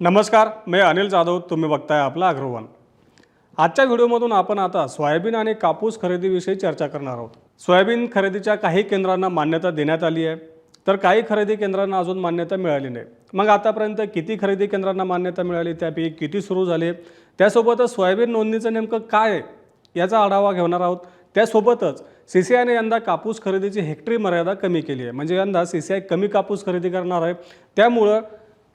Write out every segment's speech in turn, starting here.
नमस्कार मी अनिल जाधव तुम्ही बघताय आपला अग्रवन. आजच्या व्हिडिओमधून आपण आता सोयाबीन आणि कापूस खरेदीविषयी चर्चा करणार आहोत. सोयाबीन खरेदीच्या काही केंद्रांना मान्यता देण्यात आली आहे. तर काही खरेदी केंद्रांना अजून मान्यता मिळाली नाही. मग आतापर्यंत किती खरेदी केंद्रांना मान्यता मिळाली? त्यापैकी किती सुरू झाले? त्यासोबतच सोयाबीन नोंदणीचं नेमकं काय आहे? याचा आढावा घेणार आहोत. त्यासोबतच सी सी आयने यंदा कापूस खरेदीची हेक्टरी मर्यादा कमी केली आहे. म्हणजे यंदा सी सी आय कमी कापूस खरेदी करणार आहे. त्यामुळं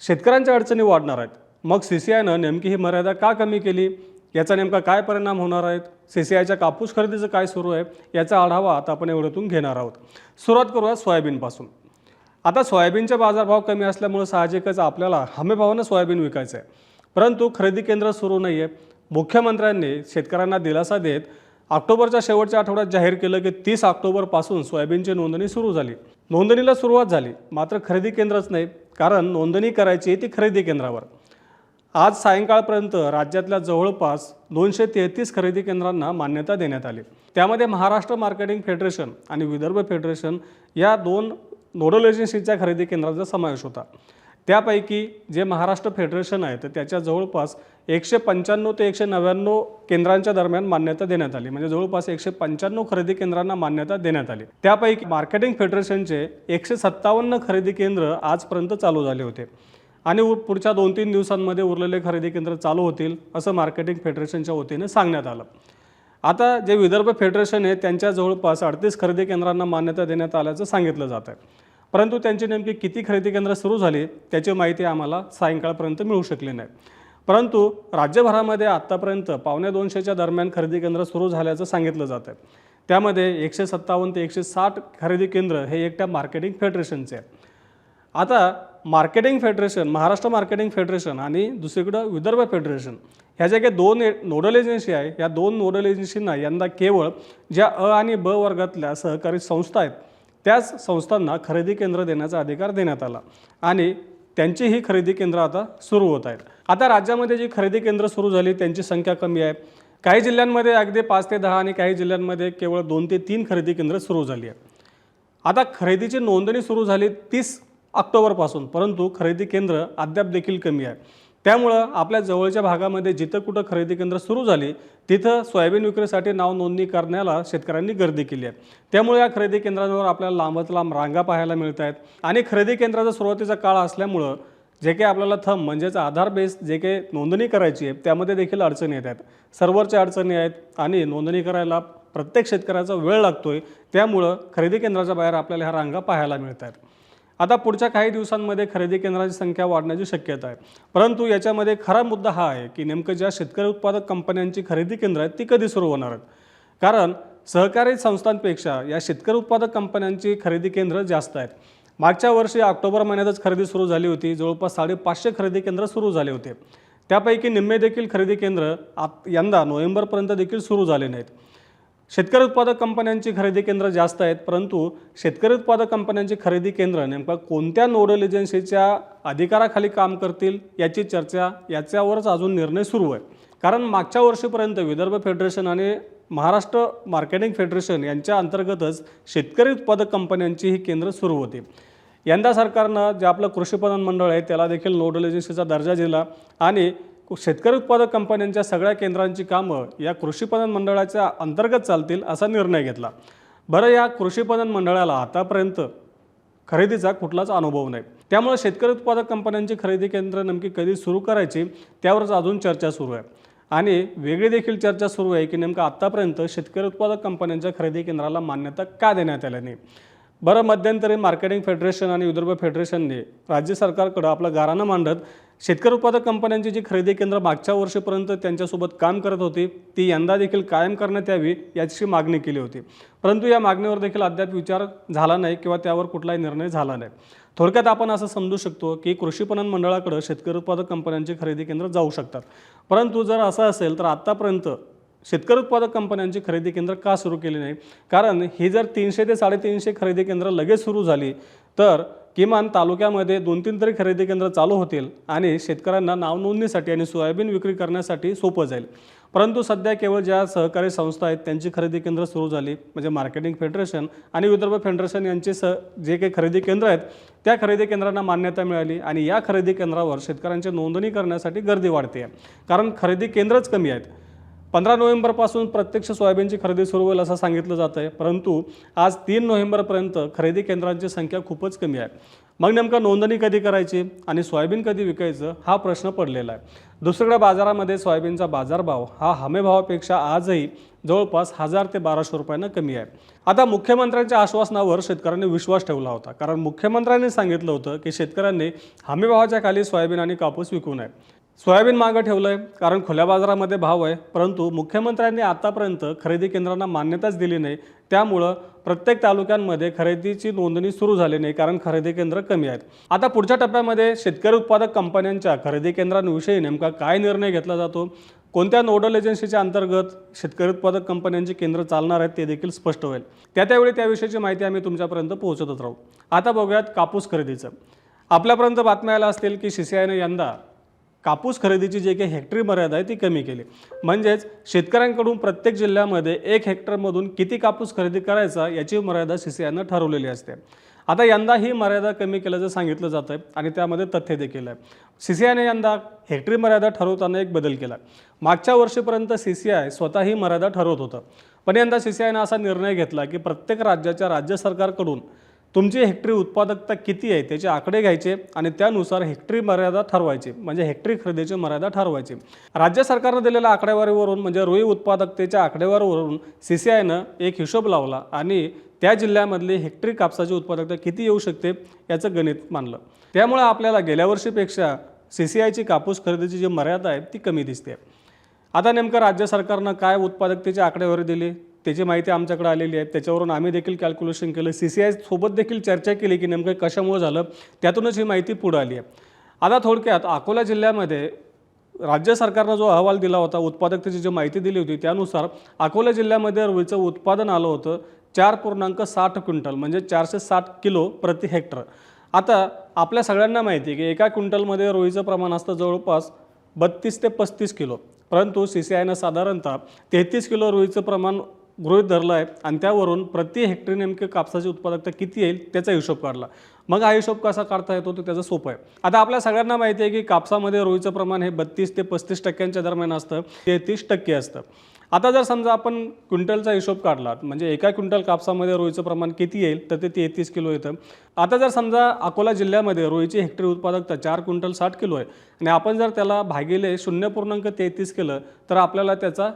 शेतकऱ्यांच्या अडचणी वाढणार आहेत. मग सी सी आयनं नेमकी ही मर्यादा का कमी केली? याचा नेमका काय परिणाम होणार आहेत? सी सी आयच्या कापूस खरेदीचं काय सुरू आहे? याचा आढावा आता आपण एवढ्यातून घेणार आहोत. सुरुवात करूया सोयाबीनपासून. आता सोयाबीनचे बाजारभाव कमी असल्यामुळे साहजिकच आपल्याला हमीभावानं सोयाबीन विकायचं आहे. परंतु खरेदी केंद्र सुरू नाही आहे मुख्यमंत्र्यांनी शेतकऱ्यांना दिलासा देत ऑक्टोबरच्या शेवटच्या आठवड्यात जाहीर केलं की तीस ऑक्टोबरपासून सोयाबीनची नोंदणी सुरू झाली. नोंदणीला सुरुवात झाली. मात्र खरेदी केंद्रच नाही. कारण नोंदणी करायची ती खरेदी केंद्रावर. आज सायंकाळपर्यंत राज्यातल्या जवळपास दोनशे तेहतीस खरेदी केंद्रांना मान्यता देण्यात आली. त्यामध्ये महाराष्ट्र मार्केटिंग फेडरेशन आणि विदर्भ फेडरेशन या दोन नोडल एजन्सीच्या खरेदी केंद्रांचा समावेश होता. त्यापैकी जे महाराष्ट्र फेडरेशन आहे तर त्याच्या जवळपास एकशे पंच्याण्णव ते एकशे नव्याण्णव केंद्रांच्या दरम्यान मान्यता देण्यात आली. म्हणजे जवळपास एकशे पंच्याण्णव खरेदी केंद्रांना मान्यता देण्यात आली. त्यापैकी मार्केटिंग फेडरेशनचे एकशे सत्तावन्न खरेदी केंद्र आजपर्यंत चालू झाले होते. आणि पुढच्या दोन तीन दिवसांमध्ये उरलेले खरेदी केंद्र चालू होतील असं मार्केटिंग फेडरेशनच्या वतीने सांगण्यात आलं. आता जे विदर्भ फेडरेशन आहे त्यांच्या जवळपास अडतीस खरेदी केंद्रांना मान्यता देण्यात आल्याचं सांगितलं जात आहे परंतु त्यांची नेमकी किती खरेदी केंद्र सुरू झाली त्याची माहिती आम्हाला सायंकाळपर्यंत मिळू शकली नाही. परंतु राज्यभरामध्ये आत्तापर्यंत पावणे दोनशेच्या दरम्यान खरेदी केंद्र सुरू झाल्याचं सांगितलं जात आहे. त्यामध्ये एकशे सत्तावन्न ते एकशे साठ खरेदी केंद्र हे एकट्या मार्केटिंग फेडरेशनचे आहे. आता marketing federation Maharashtra marketing federation आणि दुसरीकडं विदर्भ फेडरेशन ह्या ज्या काही दोन ए- नोडल एजन्सी आहे या दोन नोडल एजन्सींना यंदा केवळ ज्या अ आणि ब वर्गातल्या सहकारी संस्था आहेत त्याच संस्थांना खरेदी केंद्र देण्याचा अधिकार देण्यात आला. आणि त्यांची ही खरेदी केंद्र आता सुरू होत आहेत. आता राज्यामध्ये जी खरेदी केंद्र सुरू झाली त्यांची संख्या कमी आहे. काही जिल्ह्यांमध्ये अगदी पाच ते दहा आणि काही जिल्ह्यांमध्ये केवळ दोन ते तीन खरेदी केंद्र सुरू झाली आहे आता खरेदीची नोंदणी सुरू झाली तीस ऑक्टोबरपासून परंतु खरेदी केंद्र अद्याप देखील कमी आहे. त्यामुळं आपल्या जवळच्या भागामध्ये जिथं कुठं खरेदी केंद्र सुरू झाली तिथं सोयाबीन विक्रीसाठी नाव नोंदणी करण्याला शेतकऱ्यांनी गर्दी केली आहे. त्यामुळे या खरेदी केंद्रांवर आपल्याला लांबच लांब रांगा पाहायला मिळत आहेत. आणि खरेदी केंद्राचा सुरुवातीचा काळ असल्यामुळं जे काही आपल्याला थंब म्हणजेच आधार बेस जे काही नोंदणी करायची आहे त्यामध्ये देखील अडचणी येत आहेत. सर्व्हरच्या अडचणी आहेत आणि नोंदणी करायला प्रत्येक शेतकऱ्याचा वेळ लागतोय. त्यामुळं खरेदी केंद्राच्या बाहेर आपल्याला ह्या रांगा पाहायला मिळत आहेत. आता पुढच्या काही दिवसांमध्ये खरेदी केंद्राची संख्या वाढण्याची शक्यता आहे. परंतु याच्यामध्ये खरा मुद्दा हा आहे की नेमकं ज्या शेतकरी उत्पादक कंपन्यांची खरेदी केंद्र आहेत ती कधी सुरू होणार आहेत? कारण सहकारी संस्थांपेक्षा या शेतकरी उत्पादक कंपन्यांची खरेदी केंद्र जास्त आहेत. मागच्या वर्षी ऑक्टोबर महिन्यातच खरेदी सुरू झाली होती जवळपास साडेपाचशे खरेदी केंद्र सुरू झाले होते. त्यापैकी निम्मे देखील खरेदी केंद्र आत यंदा नोव्हेंबरपर्यंत देखील सुरू झाले नाहीत. शेतकरी उत्पादक कंपन्यांची खरेदी केंद्र जास्त आहेत परंतु शेतकरी उत्पादक कंपन्यांची खरेदी केंद्र नेमका कोणत्या नोडल एजन्सीच्या अधिकाराखाली काम करतील याची चर्चा याच्यावरच अजून निर्णय सुरू आहे. कारण मागच्या वर्षीपर्यंत विदर्भ फेडरेशन आणि महाराष्ट्र मार्केटिंग फेडरेशन यांच्या अंतर्गतच शेतकरी उत्पादक कंपन्यांची ही केंद्र सुरू होती. यंदा सरकारनं जे आपलं कृषी पणन मंडळ आहे त्याला देखील नोडल एजन्सीचा दर्जा दिला आणि शेतकरी उत्पादक कंपन्यांच्या सगळ्या केंद्रांची कामं या कृषीपणन मंडळाच्या अंतर्गत चालतील असा निर्णय घेतला. बरं या कृषीपणन मंडळाला आतापर्यंत खरेदीचा कुठलाच अनुभव नाही. त्यामुळे शेतकरी उत्पादक कंपन्यांची खरेदी केंद्र नेमकी कधी सुरू करायची त्यावरच अजून चर्चा सुरू आहे. आणि वेगळी देखील चर्चा सुरू आहे की नेमकं आत्तापर्यंत शेतकरी उत्पादक कंपन्यांच्या खरेदी केंद्राला मान्यता का देण्यात आल्या नाही? बरं मध्यंतरी मार्केटिंग फेडरेशन आणि विदर्भ फेडरेशनने राज्य सरकारकडं आपलं गाराणं मांडत शेतकरी उत्पादक कंपन्यांची जी खरेदी केंद्र मागच्या वर्षीपर्यंत त्यांच्यासोबत काम करत होती ती यंदा देखील कायम करण्यात यावी याची मागणी केली होती. परंतु या मागणीवर देखील अद्याप विचार झाला नाही किंवा त्यावर कुठलाही निर्णय झाला नाही. थोडक्यात आपण असं समजू शकतो की कृषी पणन मंडळाकडं शेतकरी उत्पादक कंपन्यांची खरेदी केंद्र जाऊ शकतात. परंतु जर असं असेल तर आत्तापर्यंत शेतकरी उत्पादक कंपन्यांची खरेदी केंद्र का सुरू केली नाही? कारण ही जर तीनशे ते साडेतीनशे खरेदी केंद्र लगेच सुरू झाली तर किमान तालुक्यामध्ये दोन तीन तरी खरेदी केंद्र चालू होतील आणि शेतकऱ्यांना नावनोंदणीसाठी आणि सोयाबीन विक्री करण्यासाठी सोपं जाईल. परंतु सध्या केवळ ज्या सहकारी संस्था आहेत त्यांची खरेदी केंद्र सुरू झाली म्हणजे मार्केटिंग फेडरेशन आणि विदर्भ फेडरेशन यांचे स जे काही खरेदी केंद्र आहेत त्या खरेदी केंद्रांना मान्यता मिळाली आणि या खरेदी केंद्रावर शेतकऱ्यांची नोंदणी करण्यासाठी गर्दी वाढते. आहे कारण खरेदी केंद्रच कमी आहेत. पंधरा नोव्हेंबरपासून प्रत्यक्ष सोयाबीनची खरेदी सुरू होईल असं सांगितलं जात आहे. परंतु आज तीन नोव्हेंबरपर्यंत खरेदी केंद्रांची संख्या खूपच कमी आहे. मग नेमकं नोंदणी कधी करायची आणि सोयाबीन कधी विकायचं हा प्रश्न पडलेला आहे. दुसरीकडे बाजारामध्ये सोयाबीनचा बाजारभाव हा हमीभावापेक्षा आजही जवळपास हजार ते बाराशे रुपयांना कमी आहे. आता मुख्यमंत्र्यांच्या आश्वासनावर शेतकऱ्यांनी विश्वास ठेवला होता. कारण मुख्यमंत्र्यांनी सांगितलं होतं की शेतकऱ्यांनी हमीभावाच्या खाली सोयाबीन आणि कापूस विकू नये. सोयाबीन मागं ठेवलं आहे कारण खुल्या बाजारामध्ये भाव आहे. परंतु मुख्यमंत्र्यांनी आतापर्यंत खरेदी केंद्रांना मान्यताच दिली नाही. त्यामुळं प्रत्येक तालुक्यांमध्ये खरेदीची नोंदणी सुरू झाली नाही कारण खरेदी केंद्र कमी आहेत. आता पुढच्या टप्प्यामध्ये शेतकरी उत्पादक कंपन्यांच्या खरेदी केंद्रांविषयी नेमका काय निर्णय घेतला जातो? कोणत्या नोडल एजन्सीच्या अंतर्गत शेतकरी उत्पादक कंपन्यांची केंद्र चालणार आहेत ते देखील स्पष्ट होईल. त्या त्यावेळी त्याविषयीची माहिती आम्ही तुमच्यापर्यंत पोहोचतच राहू. आता बघूयात कापूस खरेदीचं. आपल्यापर्यंत बातम्या आल्या असतील की सी सी आयने यंदा कापूस खरेदीची जे काही हेक्टरी मर्यादा आहे ती कमी केली. म्हणजेच शेतकऱ्यांकडून प्रत्येक जिल्ह्यामध्ये एक हेक्टरमधून किती कापूस खरेदी करायचा याची मर्यादा सी सी आयनं ठरवलेली असते. आता यंदा ही मर्यादा कमी केल्याचं सांगितलं जातं आहे आणि त्यामध्ये तथ्य देखील आहे. सी सी आयने यंदा हेक्टरी मर्यादा ठरवताना एक बदल केला. मागच्या वर्षीपर्यंत सी सी आय स्वतः ही मर्यादा ठरवत होतं. पण यंदा सी सी आयनं असा निर्णय घेतला की प्रत्येक राज्याच्या राज्य सरकारकडून तुमची हेक्टरी उत्पादकता किती आहे त्याचे आकडे घ्यायचे आणि त्यानुसार हेक्टरी मर्यादा ठरवायची म्हणजे हेक्टरी खरेदीची मर्यादा ठरवायची. राज्य सरकारनं दिलेल्या आकडेवारीवरून म्हणजे रुई उत्पादकतेच्या आकडेवारीवरून सी सी आयनं एक हिशोब लावला आणि त्या जिल्ह्यामधली हेक्टरी कापसाची उत्पादकता किती येऊ शकते याचं गणित मानलं त्यामुळे आपल्याला गेल्या वर्षीपेक्षा सी सी आयची कापूस खरेदीची जी मर्यादा आहे ती कमी दिसते. आता नेमकं राज्य सरकारनं काय उत्पादकतेची आकडेवारी दिली? त्याची माहिती आमच्याकडे आलेली आहे त्याच्यावरून आम्ही देखील कॅल्क्युलेशन केलं. सी सी आय सोबत देखील चर्चा केली की नेमकं कशामुळे झालं त्यातूनच ही माहिती पुढं आली आहे. आता थोडक्यात अकोला जिल्ह्यामध्ये राज्य सरकारनं जो अहवाल दिला होता उत्पादकतेची जी माहिती दिली होती त्यानुसार अकोला जिल्ह्यामध्ये रुईचं उत्पादन आलं होतं चार पूर्णांक साठ क्विंटल म्हणजे चारशे साठ किलो प्रति हेक्टर. आता आपल्या सगळ्यांना माहिती आहे की एका क्विंटलमध्ये रुईचं प्रमाण असतं जवळपास बत्तीस ते पस्तीस किलो. परंतु सी सी आयनं साधारणतः तेहतीस किलो रुईचं प्रमाण गृहित धरलं आहे आणि त्यावरून प्रति हेक्टरी नेमके कापसाची उत्पादकता किती येईल त्याचा हिशोब काढला. मग हा हिशोब कसा काढता येतो तो त्याचं सोपं आहे. आता आपल्या सगळ्यांना माहिती आहे की कापसामध्ये रोईचं प्रमाण हे बत्तीस ते पस्तीस टक्क्यांच्या दरम्यान असतं तेहतीस टक्के असतं. आता जर समजा आपण क्विंटलचा हिशोब काढला म्हणजे एका क्विंटल कापसामध्ये रोईचं प्रमाण किती येईल तर ते तेहतीस किलो येतं. आता जर समजा अकोला जिल्ह्यामध्ये रोईची हेक्टरी उत्पादकता चार क्विंटल साठ किलो आहे आणि आपण जर त्याला भागिले शून्य पूर्णांक तेहतीस केलं तर आपल्याला त्याचा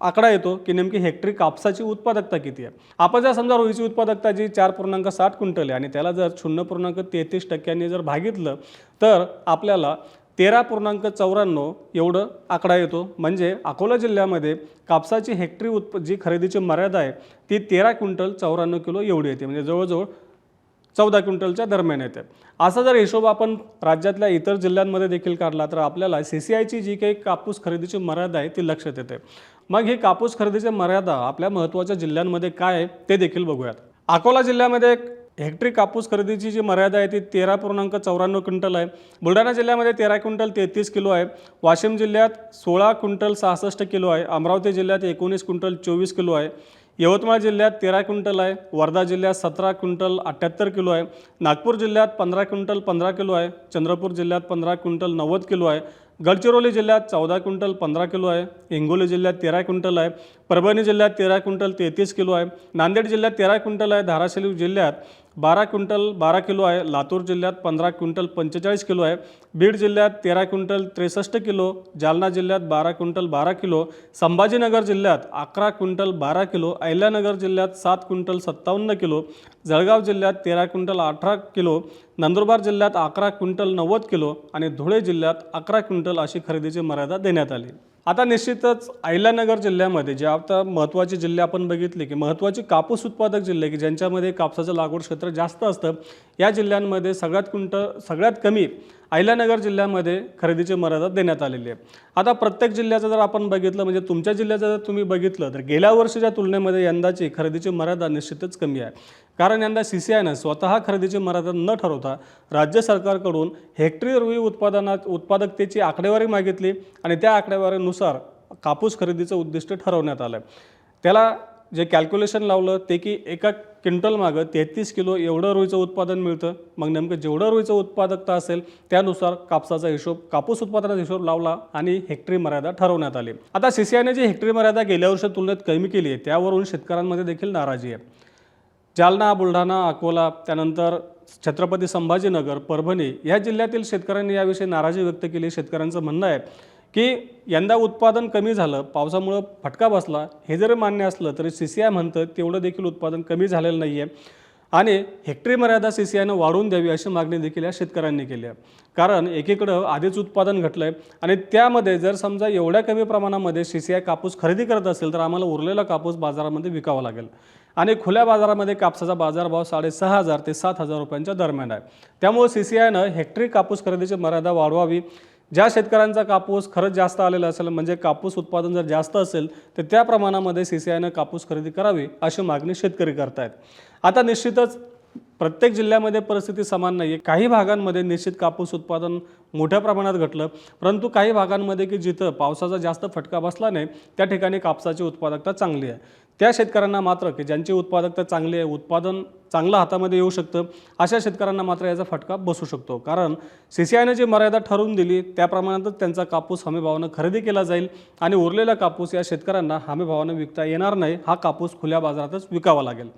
आकडा येतो की नेमकी हेक्टरी कापसाची उत्पादकता किती आहे? आपण जर समजा रोहीची उत्पादकता जी चार पूर्णांक साठ क्विंटल आहे आणि त्याला जर शून्य पूर्णांक तेहतीस टक्क्यांनी जर भागितलं तर आपल्याला तेरा पूर्णांक चौऱ्याण्णव एवढं आकडा येतो. म्हणजे अकोला जिल्ह्यामध्ये कापसाची हेक्टरी उत्प जी खरेदीची मर्यादा आहे ती तेरा क्विंटल चौऱ्याण्णव किलो एवढी येते. म्हणजे जवळजवळ चौदा क्विंटलच्या दरम्यान येते असा जर हिशोब आपण राज्यातल्या इतर जिल्ह्यांमध्ये देखील काढला तर आपल्याला सी सी आयची जी काही कापूस खरेदीची मर्यादा आहे ती लक्षात येते. मग ही कापूस खरेदीची मर्यादा आपल्या महत्त्वाच्या जिल्ह्यांमध्ये काय आहे ते देखील बघूयात. अकोला जिल्ह्यामध्ये एक हेक्टरी कापूस खरेदीची जी मर्यादा आहे ती तेरा पूर्णांक चौऱ्याण्णव क्विंटल आहे. बुलढाणा जिल्ह्यामध्ये तेरा क्विंटल तेहतीस किलो आहे. वाशिम जिल्ह्यात सोळा क्विंटल सहासष्ट किलो आहे. अमरावती जिल्ह्यात एकोणीस क्विंटल चोवीस किलो आहे. यवतमाळ जिल्ह्यात तेरा क्विंटल आहे वर्धा जिल्ह्यात सतरा क्विंटल अठ्ठ्याहत्तर किलो आहे नागपूर जिल्ह्यात पंधरा क्विंटल पंधरा किलो आहे चंद्रपूर जिल्ह्यात पंधरा क्विंटल नव्वद किलो आहे गडचिरोली जिल्ह्यात चौदा क्विंटल पंधरा किलो आहे हिंगोली जिल्ह्यात तेरा क्विंटल आहे परभणी जिल्ह्यात तेरा क्विंटल तेहतीस किलो आहे नांदेड जिल्ह्यात तेरा क्विंटल आहे धाराशिव जिल्ह्यात बारा क्विंटल बारा किलो आहे. लातूर जिल्ह्यात पंधरा क्विंटल पंचेचाळीस किलो आहे. बीड जिल्ह्यात तेरा क्विंटल त्रेसष्ट किलो जालना जिल्ह्यात बारा क्विंटल बारा किलो संभाजीनगर जिल्ह्यात अकरा क्विंटल बारा किलो अहिल्यानगर जिल्ह्यात सात क्विंटल सत्तावन्न किलो जळगाव जिल्ह्यात तेरा क्विंटल अठरा किलो नंदुरबार जिल्ह्यात अकरा क्विंटल नव्वद किलो आणि धुळे जिल्ह्यात अकरा क्विंटल अशी खरेदीची मर्यादा देण्यात आली. आता निश्चितच अहिल्यानगर जिल्ह्यामध्ये जे आता महत्त्वाचे जिल्हे आपण बघितले की महत्त्वाचे कापूस उत्पादक जिल्हे की ज्यांच्यामध्ये कापसाचं लागवड क्षेत्र जास्त असतं या जिल्ह्यांमध्ये सगळ्यात कुंट सगळ्यात कमी अहिल्यानगर जिल्ह्यामध्ये खरेदीची मर्यादा देण्यात आलेली आहे. आता प्रत्येक जिल्ह्याचं जर आपण बघितलं म्हणजे तुमच्या जिल्ह्याचं जर तुम्ही बघितलं तर गेल्या वर्षीच्या तुलनेमध्ये यंदाची खरेदीची मर्यादा निश्चितच कमी आहे. कारण यंदा सी सी आयनं स्वतः खरेदीची मर्यादा न ठरवता राज्य सरकारकडून हेक्टरी रुई उत्पादनात उत्पादकतेची आकडेवारी मागितली आणि त्या आकडेवारीनुसार कापूस खरेदीचं उद्दिष्ट ठरवण्यात आलं आहे त्याला जे कॅल्क्युलेशन लावलं ते की एका क्विंटल मागं तेहतीस किलो एवढं रुईचं उत्पादन मिळतं. मग नेमकं जेवढं रुईचं उत्पादकता असेल त्यानुसार कापसाचा हिशोब कापूस उत्पादनाचा हिशोब लावला आणि हेक्टरी मर्यादा ठरवण्यात आली. आता सी सी आयने जी हेक्टरी मर्यादा गेल्या वर्षी तुलनेत कमी केली आहे त्यावरून शेतकऱ्यांमध्ये देखील नाराजी आहे. जालना बुलढाणा अकोला त्यानंतर छत्रपती संभाजीनगर परभणी या जिल्ह्यातील शेतकऱ्यांनी याविषयी नाराजी व्यक्त केली. शेतकऱ्यांचं म्हणणं आहे की यंदा उत्पादन कमी झालं पावसामुळं फटका बसला हे जरी मान्य असलं तरी सी सी आय म्हणतं तेवढं देखील उत्पादन कमी झालेलं नाही आहे आणि हेक्टरी मर्यादा सी सी आयनं वाढवून द्यावी अशी मागणी देखील या शेतकऱ्यांनी केली आहे. कारण एकीकडं आधीच उत्पादन घटलं आहे आणि त्यामध्ये जर समजा एवढ्या कमी प्रमाणामध्ये सी सी आय कापूस खरेदी करत असेल तर आम्हाला उरलेला कापूस बाजारामध्ये विकावा लागेल. आणि खुल्या बाजारामध्ये कापसाचा बाजारभाव साडेसहा हजार ते सात हजार रुपयांच्या दरम्यान आहे. त्यामुळे सी सी आयनं हेक्टरी कापूस खरेदीची मर्यादा वाढवावी ज्या शेतकऱ्यांचा कापूस खरंच जास्त आलेला असेल म्हणजे कापूस उत्पादन जर जास्त असेल तर त्या प्रमाणामध्ये सी सी आयनं कापूस खरेदी करावी अशी मागणी शेतकरी करतायत. आता निश्चितच प्रत्येक जिल्ह्यामध्ये परिस्थिती समान नाही आहे काही भागांमध्ये निश्चित कापूस उत्पादन मोठ्या प्रमाणात घटलं परंतु काही भागांमध्ये की जिथं पावसाचा जास्त फटका बसला नाही त्या ठिकाणी कापसाची उत्पादकता चांगली आहे. त्या शेतकऱ्यांना मात्र की ज्यांची उत्पादकता चांगली आहे उत्पादन चांगलं हातामध्ये येऊ शकतं अशा शेतकऱ्यांना मात्र याचा फटका बसू शकतो. कारण सी सी आयनं जी मर्यादा ठरवून दिली त्या प्रमाणातच त्यांचा कापूस हमीभावानं खरेदी केला जाईल आणि उरलेला कापूस या शेतकऱ्यांना हमीभावानं विकता येणार नाही हा कापूस खुल्या बाजारातच विकावा लागेल.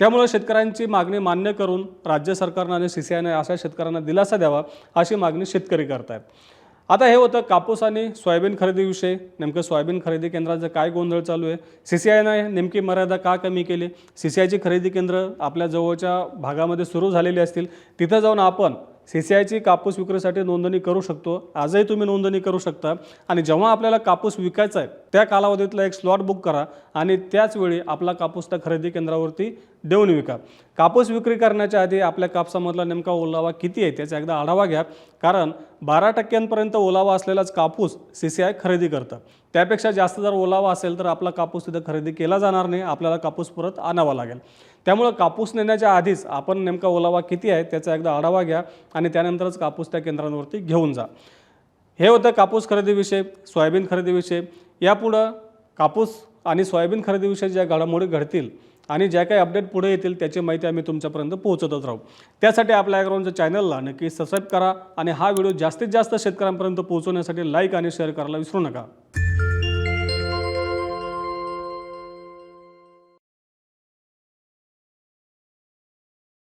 त्यामुळे शेतकऱ्यांची मागणी मान्य करून राज्य सरकारनं आणि सी सी आयनं अशा शेतकऱ्यांना दिलासा द्यावा अशी मागणी शेतकरी करतायत. आता हे होतं कापूस आणि सोयाबीन खरेदीविषयी नेमकं सोयाबीन खरेदी केंद्राचं काय गोंधळ चालू आहे? सी सी आयनं नेमकी मर्यादा का कमी केली? सी सी आयची खरेदी केंद्र आपल्या जवळच्या भागामध्ये सुरू झालेली असतील. तिथं जाऊन आपण सी सी आयची कापूस विक्रीसाठी नोंदणी करू शकतो. आजही तुम्ही नोंदणी करू शकता. आणि जेव्हा आपल्याला कापूस विकायचा आहे त्या कालावधीतला एक स्लॉट बुक करा आणि त्याचवेळी आपला कापूस त्या खरेदी केंद्रावरती देऊन विका. कापूस विक्री करण्याच्या आधी आपल्या कापसामधला नेमका ओलावा किती आहे? त्याचा एकदा आढावा घ्या. कारण बारा टक्क्यांपर्यंत ओलावा असलेलाच कापूस सी सी आय खरेदी करतं. त्यापेक्षा जास्त जर ओलावा असेल तर आपला कापूस तिथं खरेदी केला जाणार नाही आपल्याला कापूस परत आणावा लागेल. त्यामुळं कापूस नेण्याच्या आधीच आपण नेमका ओलावा किती आहे त्याचा एकदा आढावा घ्या आणि त्यानंतरच कापूस त्या केंद्रांवरती घेऊन जा. हे होतं कापूस खरेदीविषयी सोयाबीन खरेदीविषयी. यापुढं कापूस आणि सोयाबीन खरेदीविषयी ज्या घडामोडी घडतील आणि ज्या काही अपडेट पुढे येतील त्याची माहिती आम्ही तुमच्यापर्यंत पोहोचतच राहू. त्यासाठी आपल्या ॲग्राऊंडच्या चॅनलला नक्की सबस्क्राईब करा आणि हा व्हिडिओ जास्तीत जास्त शेतकऱ्यांपर्यंत पोहोचवण्यासाठी लाईक आणि शेअर करायला विसरू नका.